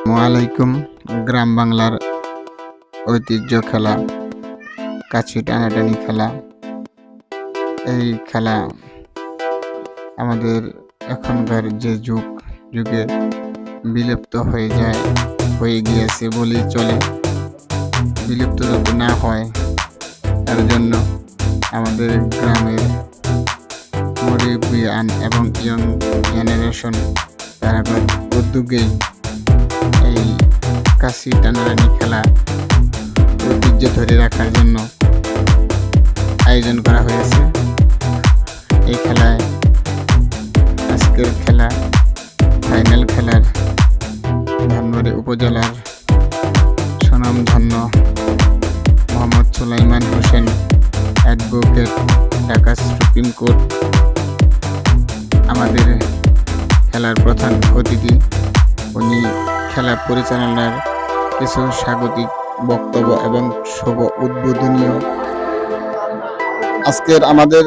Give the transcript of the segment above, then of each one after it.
আসসালামাইকুম গ্রাম বাংলার ঐতিহ্য খেলা, কাছি টানাটানি খেলা। এই খেলা আমাদের এখনকার যে যুগ, যুগে বিলুপ্ত হয়ে যায়, হয়ে গিয়েছে বলেই চলে। বিলুপ্ত যাতে না হয়, তার জন্য আমাদের গ্রামের মুরব্বিয়ান এবং ইয়ং জেনারেশন তারা উদ্যোগেই এই কাশি টানাটানি খেলা ঐতিহ্য ধরে রাখার জন্য আয়োজন করা হয়েছে। এই খেলায় আজকের খেলা, ফাইনাল খেলার ধানবাড়ি উপজেলার সুনামধন্য Mohammad Sulaiman Hossain advocate, Dhaka supreme court, আমাদের খেলার প্রধান অতিথি। খেলা পরিচালনার কিছু স্বাগতিক বক্তব্য এবং শুভ উদ্বোধনীয়। আজকের আমাদের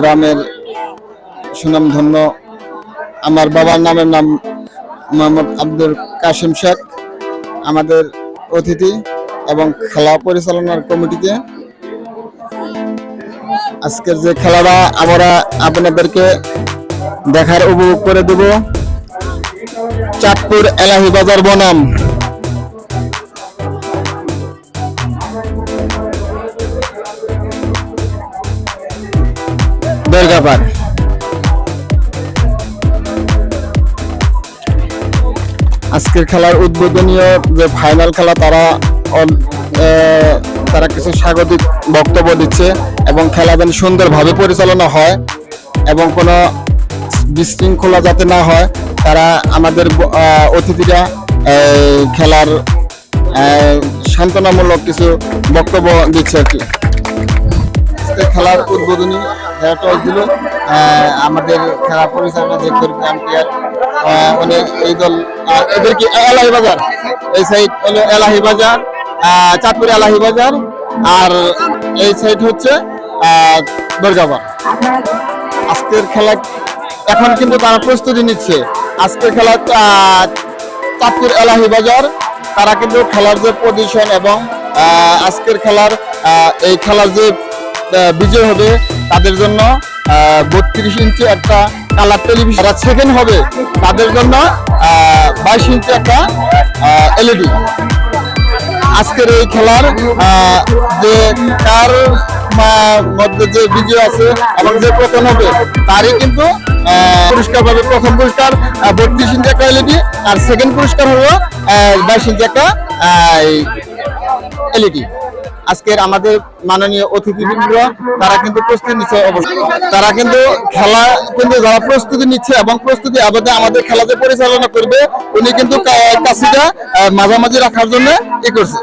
গ্রামের সুনামধন্য আমার বাবার নামের নাম মোহাম্মদ আব্দুল কাশিম শেখ, আমাদের অতিথি এবং খেলা পরিচালনার কমিটিতে আজকের যে খেলাটা আমরা আপনাদেরকে দেখার উপভোগ করে দেব। চাঁদপুর এলাহি বাজার বনাম। আজকের খেলার উদ্বোধনীয় যে ফাইনাল খেলা, তারা তারা কিছু স্বাগতিক বক্তব্য দিচ্ছে এবং খেলা যেন সুন্দরভাবে পরিচালনা হয় এবং কোনো বিশৃঙ্খলা যাতে না হয় তারা আমাদের অতিথিরা খেলার সান্ত্বনামূলক কিছু বক্তব্য দিচ্ছে আর কি। খেলার উদ্বোধনী খেলাটা আহ, আমাদের খেলা পরিচালনা যে কর্মী আম্পায়ার মানে এই দল আহ, এদের কি এলাহি বাজার এই সাইড হলো এলাহি বাজার চাঁদপুর এলাহি বাজার আর এই সাইড হচ্ছে আহ, দুর্গাবার আজকের খেলা এখন কিন্তু তারা প্রস্তুতি নিচ্ছে। আজকের খেলা চাঁদপুর এলাহি বাজার তারা কিন্তু খেলার যে পজিশন এবং আজকের খেলার এই খেলার যে বিজয় হবে তাদের জন্য বত্রিশ ইঞ্চি একটা কালার টেলিভিশন যারা সেকেন্ড হবে তাদের জন্য বাইশ ইঞ্চি একটা এলইডি আজকের এই খেলার যে কার আহ, মধ্যে যে বিজয় আছে এবং যে প্রথম হবে, তারই কিন্তু পুরস্কার পাবে। প্রথম পুরস্কার বত্রিশ ইঞ্চি একটা এলইডি আর সেকেন্ড পুরস্কার হলো বাইশ ইঞ্চি একটা এলইডি আজকের আমাদের মাননীয় অতিথিবৃন্দ, তারা কিন্তু প্রস্তুতি নিচ্ছে অবশ্যই। তারা কিন্তু খেলা, কিন্তু যারা প্রস্তুতি নিচ্ছে এবং প্রস্তুতি আবাদে আমাদের খেলা যে পরিচালনা করবে, উনি কিন্তু কা- কাছিটা মাঝামাঝি রাখার জন্য ই করছে।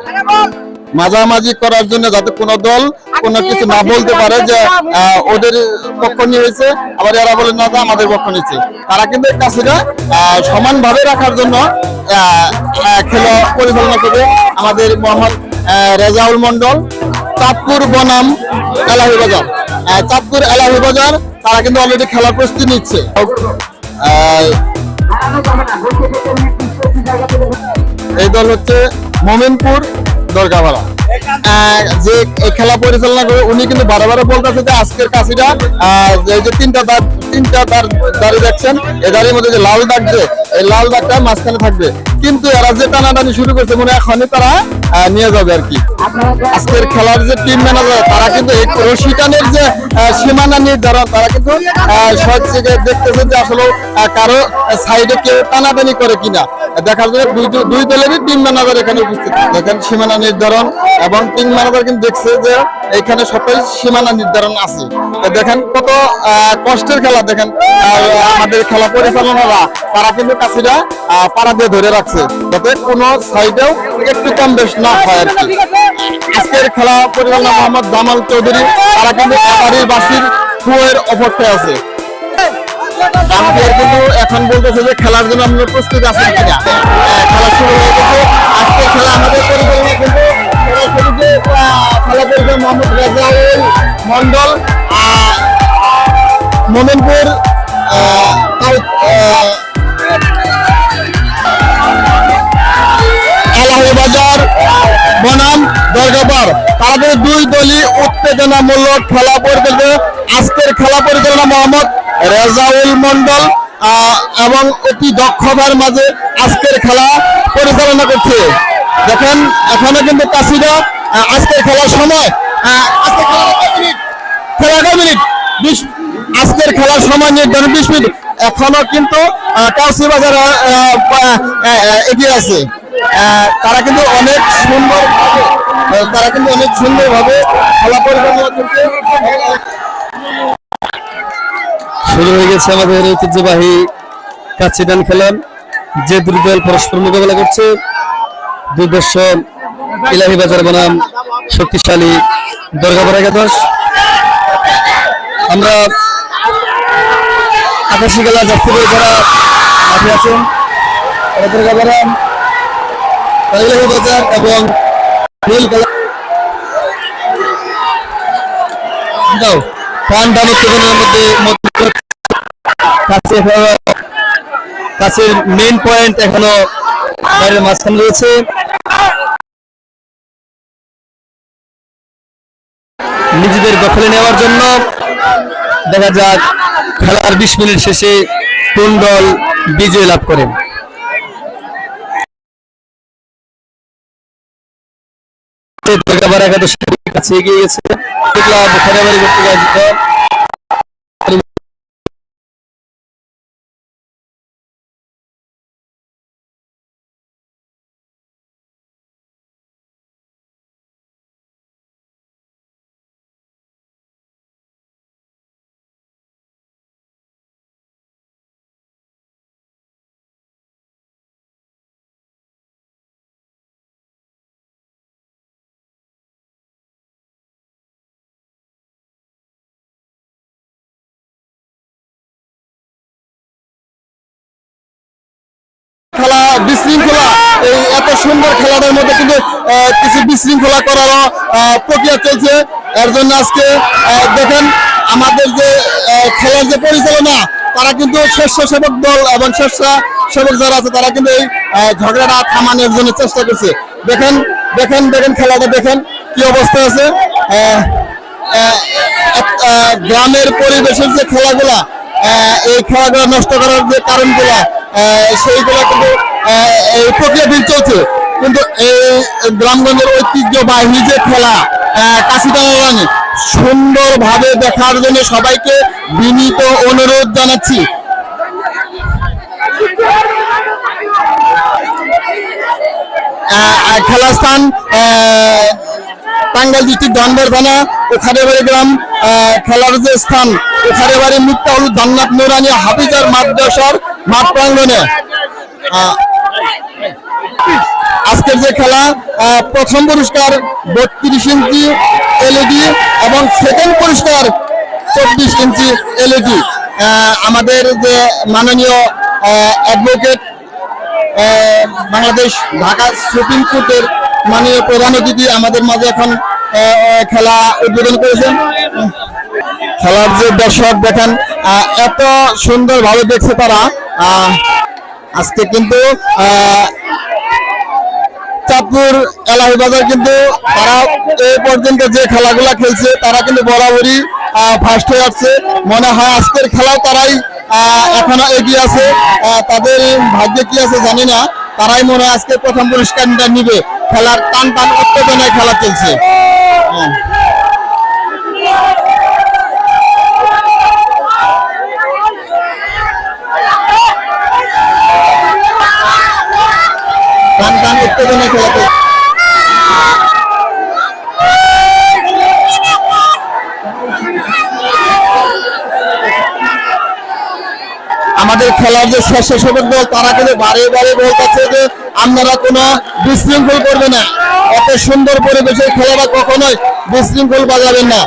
মাঝামাঝি করার জন্য যাতে কোনো দল কোনো কিছু না বলতে পারে যে ওদের পক্ষ নিয়ে হয়েছে আবার এরা বলে না আমাদের পক্ষ নিচ্ছে। তারা কিন্তু এই কাছিটা সমানভাবে রাখার জন্য খেলা পরিচালনা করবে আমাদের মোহাম্মদ রেজাউল মন্ডল চাঁদপুর বনাম এলাহি বাজার। চাঁদপুর এলাহি বাজার তারা কিন্তু অলরেডি খেলার প্রস্তুতি নিচ্ছে। এই দল হচ্ছে মোমিনপুর। দরগাপাড়া আহ, যে খেলা পরিচালনা করে উনি কিন্তু বারে বলতেছে যে আজকের কাশিটা এই যে তিনটা দাঁত তিনটা দাঁড় দাঁড়িয়ে দেখছেন এই দাঁড়ির মধ্যে যে লাল দাগ যে এই লাল দাগটা মাঝখানে থাকবে। কিন্তু এরা যে টানাটানি শুরু করছে, মনে এখনই তারা নিয়ে যাবে আর কি। আজকের খেলার যে টিম ম্যানেজার তারা কিন্তু এই রশি টানের যে সীমানা নির্ধারণ, তারা কিন্তু সহজ থেকে দেখতেছে যে আসলে কারও সাইডে কেউ টানাটানি করে কিনা। দেখার জন্য দুই দলেরই টিম ম্যানেজার এখানে উপস্থিত। দেখেন সীমানা নির্ধারণ এবং টিম ম্যানেজার কিন্তু দেখছে যে এখানে সবাই সীমানা নির্ধারণ আছে। দেখেন কত কষ্টের খেলা। দেখেন আমাদের খেলা পরিচালনারা, তারা কিন্তু কাছিরা পাড়া দিয়ে ধরে রাখছে। যাতে কোনো সাইডেও একটু কম বেশ না হয় আর কি। আজকের খেলা পরিচালনা মোহাম্মদ জামাল চৌধুরী, তারা কিন্তু একারি বাসির কুয়ের অপেক্ষায় আছে। এখন বলতেছে যে খেলার জন্য আমরা প্রস্তুত আছি কিনা? খেলা শুরু হয়ে গেছে। আজকে খেলা আমাদের পরিচালনা কিন্তু খেলা পরিচালনা মোহাম্মদ রেজাউল মন্ডল মোমেনপুর তারা কিন্তু দুই দলই উত্তেজনামূলক খেলা পরিচালিত আজকের খেলা পরিচালনা মোহাম্মদ রেজাউল মন্ডল এবং অতি দক্ষতার মাঝে আজকের খেলা পরিচালনা করছে। দেখেন, এখনও কিন্তু কাশিরা আজকের খেলার সময় খেলা মিনিট? আজকের খেলার সময় নির্ধারণ বিশ মিনিট। এখনও কিন্তু কাউসি বাজার এগিয়ে আছে। তারা কিন্তু অনেক সুন্দর তারা কিন্তু অনেক সুন্দর ভাবে করছে শুরু হয়ে গেছে আমাদের ঐতিহ্যবাহী কাচিডান খেলান। যে দুই দল পরস্পর মোকাবেলা করছে, দুর্দর্শ ইলাহি বাজার বনাম শক্তিশালী দরগাপাড়া একাদশ। আমরা আকাশি খেলা যাত্রী যারা মাঠে আছেন দরগাপাড়া ইলাহি বাজার এবং নীল দাও পান ডান উত্তেজনার মধ্যে কাছের মেইন পয়েন্ট এখনও মাঝখানে রয়েছে। নিজেদের দখলে নেওয়ার জন্য দেখা যাক খেলার বিশ মিনিট শেষে কোন দল বিজয় লাভ করে একাদশের কাছে এগিয়ে গেছে। দেখলাম খারাবাড়ি করতে সুন্দর খেলাটার মধ্যে কিন্তু কিছু বিশৃঙ্খলা করারও প্রক্রিয়া চলছে। এর জন্য আজকে দেখেন আমাদের যে খেলার যে পরিচালনা, তারা কিন্তু স্বেচ্ছাসেবক দল এবং স্বেচ্ছাসেবক যারা আছে, তারা কিন্তু এই ঝগড়াটা থামানোর জন্য চেষ্টা করছে। দেখেন দেখেন দেখেন খেলাটা, দেখেন কি অবস্থা আছে। গ্রামের পরিবেশের যে খেলাগুলা এই খেলাগুলো নষ্ট করার যে কারণগুলা সেইগুলো কিন্তু এই প্রক্রিয়াধীন চলছে। কিন্তু এই গ্রামগঞ্জের ঐতিহ্যবাহী যে খেলা কাশিটান সুন্দরভাবে দেখার জন্য সবাইকে বিনীত অনুরোধ জানাচ্ছি। খেলার স্থান টাঙ্গাইল ডিস্ট্রিক্ট ধনবার থানা ওখানেবাড়ি গ্রাম। খেলার যে স্থান ওখানেবাড়ি মুক্তাউল জান্নাত নুরানি হাফিজার মাদ্রাসার মাঠ প্রাঙ্গনে আজকের যে খেলা প্রথম পুরস্কার বত্রিশ ইঞ্চি এলইডি এবং সেকেন্ড পুরস্কার চব্বিশ ইঞ্চি এলইডি। আমাদের যে মাননীয় অ্যাডভোকেট বাংলাদেশ ঢাকা সুপ্রিম কোর্টের মাননীয় প্রধান অতিথি আমাদের মাঝে এখন খেলা উদ্বোধন করেছেন। খেলার যে দর্শক দেখেন এত সুন্দর ভাবে দেখছে তারা। আজকে কিন্তু চাঁদপুর এলাহি বাজার কিন্তু তারা এই পর্যন্ত যে খেলাগুলা খেলছে, তারা কিন্তু বরাবরই ফার্স্ট হয়ে আসছে। মনে হয় আজকের খেলাও তারাই এখনও এগিয়ে আছে। তাদের ভাগ্যে কি আছে জানি না। তারাই মনে হয় আজকে প্রথম পুরস্কারটা নিবে। খেলার টান টান উত্তেজনায় খেলা চলছে। হ্যাঁ। আমাদের খেলার যে স্বেচ্ছাসেবক দল তারা কিন্তু বারে বারে বলতেছে যে আপনারা কোনো বিশৃঙ্খল করবে না। এত সুন্দর পরিবেশে খেলাটা কখনোই বিশৃঙ্খল বাজাবেন না।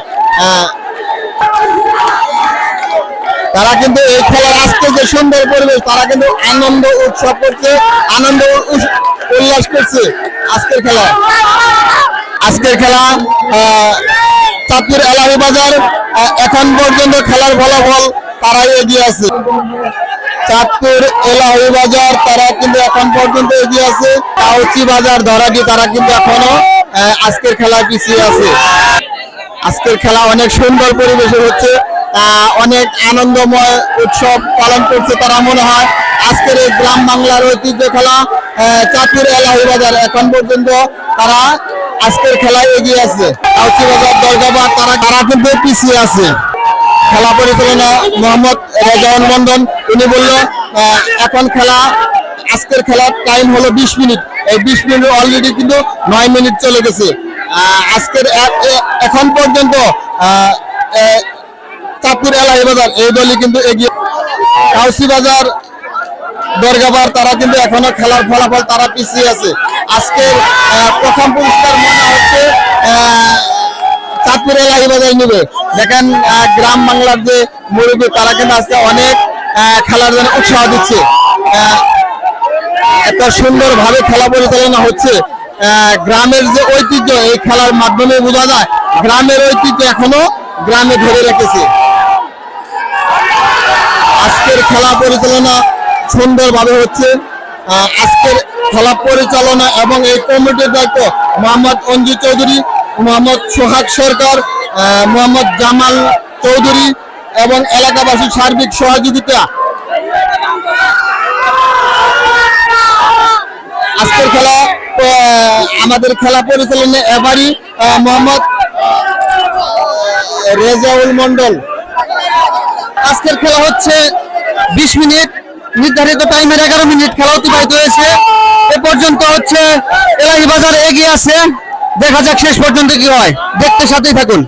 তারা কিন্তু এই খেলার আজকে যে সুন্দর পরিবেশ, তারা কিন্তু আনন্দ উৎসব করছে, আনন্দ উল্লাস করছে আজকের খেলা। আজকের খেলা চাঁদপুর এলাহি বাজার এখন পর্যন্ত খেলার ফলাফল তারাই এগিয়ে আছে। চাঁদপুর এলাহি বাজার, তারা কিন্তু এখন পর্যন্ত এগিয়ে আছে। কাউচি বাজার, ধরাটি তারা কিন্তু এখনও আজকের খেলায় পিছিয়ে আছে। আজকের খেলা অনেক সুন্দর পরিবেশে হচ্ছে। অনেক আনন্দময় উৎসব পালন করছে তারা মনে হয়। আজকের এই গ্রাম বাংলার ঐতিহ্য খেলা চাঁদপুর এলাহি বাজার। এখন পর্যন্ত তারা আজকের খেলায় এগিয়ে আছে। বাজার দরগাবাদ তারা তারা কিন্তু পিছিয়ে আছে। খেলা পরিচালনা মোহাম্মদ রেজাউল মন্ডন উনি বলল এখন খেলা, আজকের খেলার টাইম হলো বিশ মিনিট। এই বিশ মিনিট অলরেডি কিন্তু নয় মিনিট চলে গেছে। আজকের এখন পর্যন্ত চাঁদপুর এলাহি বাজার, এই দলই কিন্তু এগিয়ে কাউসি বাজার, দরগাবার, তারা কিন্তু এখনও খেলার ফলাফল তারা পিছিয়ে আছে। আজকের প্রথম পুরস্কার মনে হচ্ছে চাঁদপুর এলাহি বাজার নিবে। দেখেন গ্রাম বাংলার যে মুরব্বী, তারা কিন্তু আজকে অনেক খেলার জন্য উৎসাহ দিচ্ছে। একটা এত সুন্দর ভাবে খেলা পরিচালনা হচ্ছে। গ্রামের যে ঐতিহ্য, এই খেলার মাধ্যমে বোঝা যায়, গ্রামের ঐতিহ্য এখনও গ্রামে ধরে রেখেছে। আজকের খেলা পরিচালনা সুন্দরভাবে হচ্ছে। আজকের খেলা পরিচালনা এবং এই কমিটির দায়িত্ব মোহাম্মদ অঞ্জু চৌধুরী, মোহাম্মদ সোহাগ সরকার মোহাম্মদ জামাল চৌধুরী এবং এলাকাবাসীর সার্বিক সহযোগিতা। আজকের খেলা আমাদের খেলা পরিচালনা এবারই মোহাম্মদ রেজাউল মন্ডল আজকের খেলা হচ্ছে বিশ মিনিট। নির্ধারিত টাইমের এগারো মিনিট খেলা অতিবাহিত হয়েছে। এ পর্যন্ত হচ্ছে এলাহি বাজার এগিয়ে আছে। দেখা যাক শেষ পর্যন্ত কি হয়। দেখতে সাথেই থাকুন।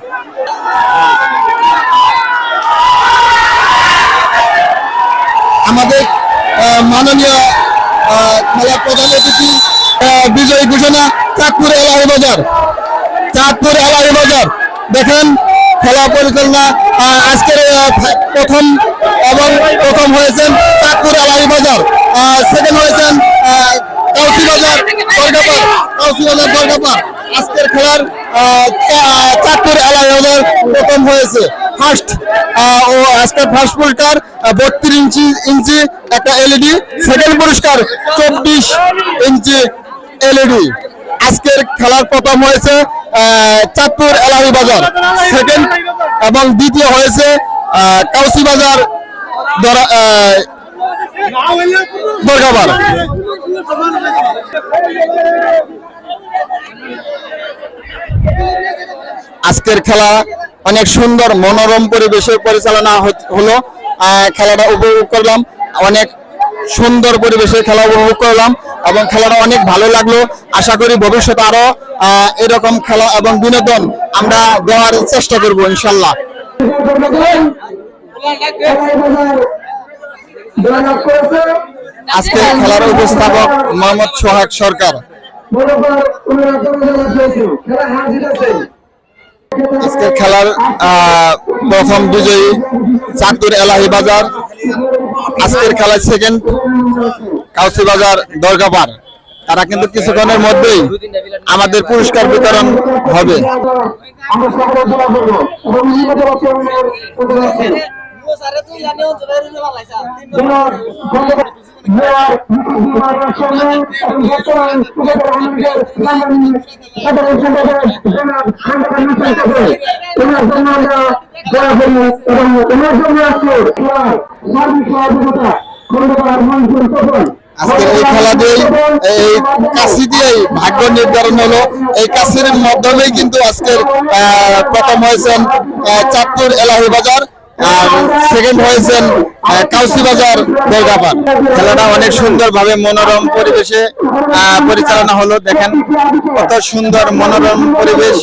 আমাদের মাননীয় খেলা প্রধান অতিথি বিজয়ী ঘোষণা, চাঁদপুর এলাহি বাজার চাঁদপুর এলাহি বাজার দেখেন খেলা পরিচালনা আজকের প্রথম এবং প্রথম হয়েছেন চাঁদপুর এলাহি বাজার। সেকেন্ড হয়েছেন কাউসি বাজার দরগাপার কাউসি বাজার দরগাপার আজকের খেলার চাঁদপুর এলাহি বাজার প্রথম হয়েছে। ফার্স্ট ও আজকের ফার্স্ট পুরস্কার বত্রিশ ইঞ্চি ইঞ্চি একটা এলইডি সেকেন্ড পুরস্কার, চব্বিশ ইঞ্চি এলইডি আজকের খেলার প্রথম হয়েছে চাঁদপুর এলাহি বাজার। সেকেন্ড এবং দ্বিতীয় হয়েছে কাউসি বাজার দরগাবার আজকের খেলা অনেক সুন্দর, মনোরম পরিবেশে পরিচালনা হলো। খেলাটা উপভোগ করলাম। অনেক সুন্দর পরিবেশে খেলা উপভোগ করলাম। এবং খেলাটা অনেক ভালো লাগল। আশা করি ভবিষ্যতে আরও এরকম খেলা এবং বিনোদন আমরা দেওয়ার চেষ্টা করব, ইনশাল্লাহ। আজকে খেলার উপস্থাপক মোহাম্মদ সোহাগ সরকার। আজকের খেলার প্রথম বিজয়ী চাঁদপুর এলাহি বাজার। আজকের খেলার সেকেন্ড কাউসি বাজার দরগাপার তারা কিন্তু কিছুক্ষণের মধ্যেই আমাদের পুরস্কার বিতরণ হবে। এবং জনাব খান্ডাকার মিশন এই এই ভাগ্য এই কিন্তু আজকের প্রথম হয়েছেন বাজার সেকেন্ড হয়েছেন খেলাটা অনেক সুন্দরভাবে মনোরম পরিবেশে পরিচালনা হলো, দেখেন। কত সুন্দর মনোরম পরিবেশ।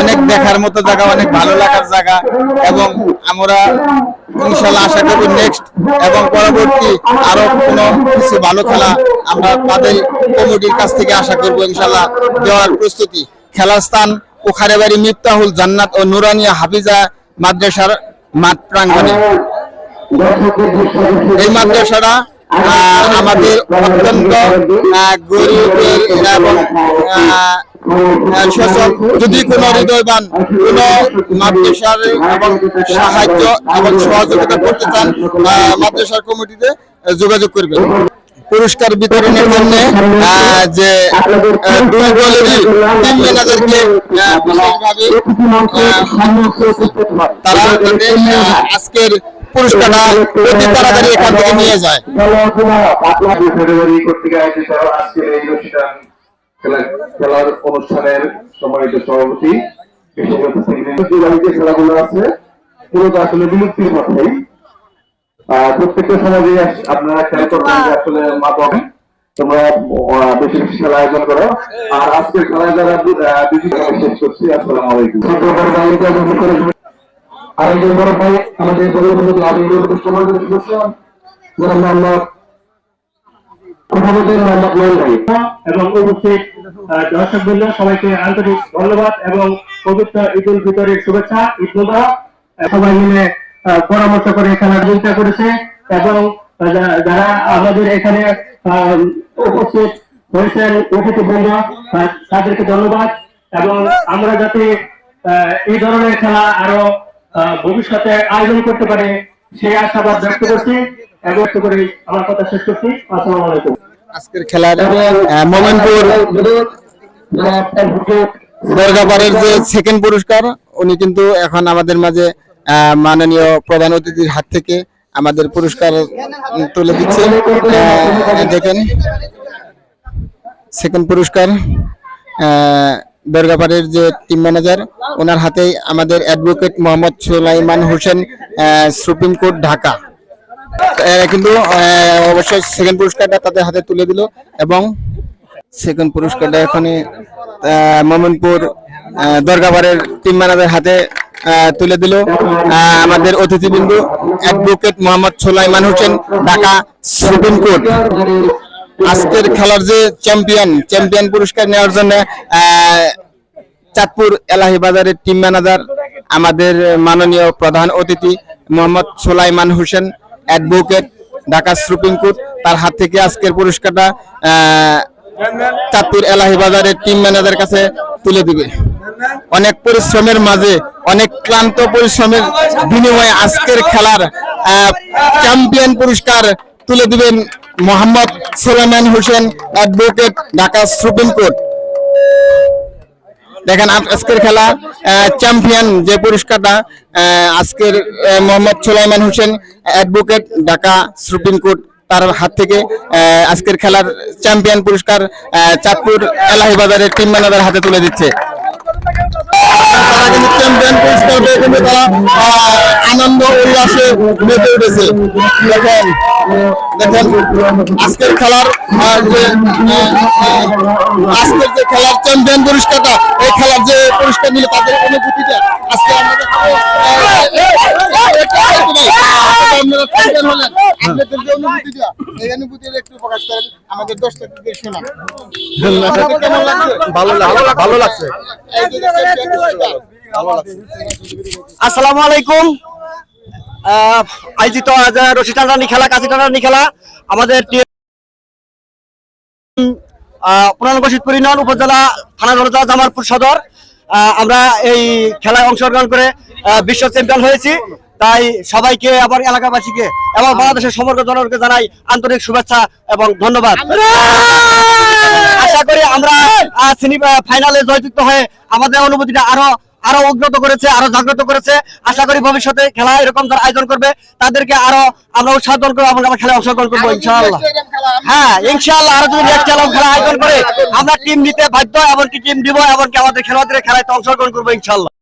অনেক দেখার মতো জায়গা অনেক ভালো লাগার জায়গা এবং আমরা ইনশাল্লাহ আশা করব নেক্সট এবং পরবর্তী আরও কোনো কিছু ভালো খেলা আমরা তাদের কমিটির কাছ থেকে আশা করব ইনশাল্লাহ দেওয়ার প্রস্তুতি। খেলার স্থান ওখারে বাড়ি মিফতাহুল জান্নাত ও নুরানিয়া হাফিজা মাদ্রাসার মাঠ প্রাঙ্গণে। এই মাদ্রাসাটা আহ, আমাদের অত্যন্ত গরিবের এবং সচল যদি কোনো হৃদয়বান, কোন মাদ্রাসার এবং সাহায্য এবং সহযোগিতা করতে চান মাদ্রাসার কমিটিতে যোগাযোগ করবেন। পুরস্কার বিতরণের জন্য যে দুই দলেরই টিম ম্যানেজারকে তারা আজকের পুরস্কারটা অতি তাড়াতাড়ি এখান থেকে নিয়ে যায়। খেলার অনুষ্ঠানের সম্মানিত সভাপতি খেলাগুলো আছে পুরোটা আসলে বিলুপ্তির পথেই। প্রত্যেকটা সমাজে আপনারা খেয়াল করবেন আসলে মা পাবেন তোমরা বেশি বেশি খেলা আয়োজন করো। আর আজকের খেলায় যারা শেষ করছি আসসালামু আলাইকুম। আর একজন বড় ভাই আমাদের যারা মোহাম্মদ বলতেন এবং উপস্থিত আহ, দর্শকবৃন্দ সবাইকে আন্তরিক ধন্যবাদ এবং পবিত্র ঈদ উল ফিতরের শুভেচ্ছা ঈদ সবাই মিলে পরামর্শ করে চিন্তা করেছে এবং যারা আমাদের এখানে উপস্থিত হয়েছেন তাদেরকে ধন্যবাদ এবং আমরা যাতে এই ধরনের খেলা আরও ভবিষ্যতে আয়োজন করতে পারে সেই আশাবাদ ব্যক্ত করছি। আজকের খেলার মোমেনপুর দরগাবারের যে সেকেন্ড পুরস্কার উনি কিন্তু এখন আমাদের মাঝে মাননীয় প্রধান অতিথির হাত থেকে আমাদের পুরস্কার তুলে দিচ্ছে। দেখেন সেকেন্ড পুরস্কার আহ, দরগাবাড়ির যে টিম ম্যানেজার ওনার হাতেই আমাদের advocate Mohammad Sulaiman Hossain supreme court Dhaka. কিন্তু অবশ্যই সেকেন্ড পুরস্কারটা তাদের হাতে তুলে দিল এবং সেকেন্ড পুরস্কারটা এখানে আহ, মোমিনপুর আহ, দরগাবাড়ির টিম ম্যানেজার হাতে তুলে দিল। আমাদের অতিথিবৃন্দু advocate Mohammad Solaiman Hossain Dhaka supreme court. আজকের খেলার যে চ্যাম্পিয়ন চ্যাম্পিয়ন পুরস্কার নেওয়ার জন্য চাঁদপুর এলাহি বাজারের টিম ম্যানেজার আমাদের মাননীয় প্রধান অতিথি Mohammad Solaiman Hossain advocate Dhaka supreme court, তার হাত থেকে আজকের পুরস্কারটা চাঁদপুর এলাহি বাজারের টিম ম্যানেজার কাছে তুলে দিবে। অনেক পরিশ্রমের মাঝে, অনেক ক্লান্ত পরিশ্রমের বিনিময়ে আজকের খেলার চ্যাম্পিয়ন পুরস্কার তুলে দিবেন Mohammad Solaiman Hossain, advocate Dhaka supreme court. দেখেন আজ- আজকের খেলা চ্যাম্পিয়ন যে পুরস্কারটা আজকের Mohammad Sulaiman Hossain advocate Dhaka supreme court তার হাত থেকে আজকের খেলার চ্যাম্পিয়ন পুরস্কার চাঁদপুর এলাহিবাজারের টিম ম্যানেজার হাতে তুলে দিচ্ছে। তারা কিন্তু চ্যাম্পিয়ন পুরস্কার পেয়ে কিন্তু তারা আনন্দ উল্লাসে মেতে উঠেছে দেখেন দেখেন আজকের খেলার যে আজকের যে খেলার চ্যাম্পিয়ন পুরস্কারটা এই খেলার যে পুরস্কার নিলে তাদের অনুভূতিটা আজকে আমাদের আপনারা চ্যাম্পিয়ন হলেন আপনাদের যে অনুভূতিটা এই অনুভূতিটা একটু প্রকাশ করেন আমাদের দর্শকদের শোনান। কেমন লাগছে ভালো ভালো লাগছে। এই আসসালামু আলাইকুম। আজ খেলা খেলা। আমাদের উপজেলা থানা জামালপুর সদর। আমরা এই খেলায় অংশগ্রহণ করে বিশ্ব চ্যাম্পিয়ন হয়েছি। তাই সবাইকে, আবার এলাকাবাসীকে, এবং বাংলাদেশের সমগ্র জনগণকে জানাই আন্তরিক শুভেচ্ছা এবং ধন্যবাদ। আশা করি আমরা ফাইনালে জয়যুক্ত হয়ে আমাদের অনুভূতিটা আরও আরও উন্নত করেছে আরও জাগ্রত করেছে। আশা করি ভবিষ্যতে খেলা এরকম যারা আয়োজন করবে তাদেরকে আরও আমরা উৎসাহ করব আমরা আমরা খেলায় অংশগ্রহণ করব ইনশাআল্লাহ। হ্যাঁ ইনশাআল্লাহ আরও যদি নেক্সট খেলা আয়োজন করে আমরা টিম নিতে বাধ্য এমনকি টিম দিব এমনকি আমাদের খেলোয়াড়দের খেলায় অংশগ্রহণ করব ইনশাআল্লাহ।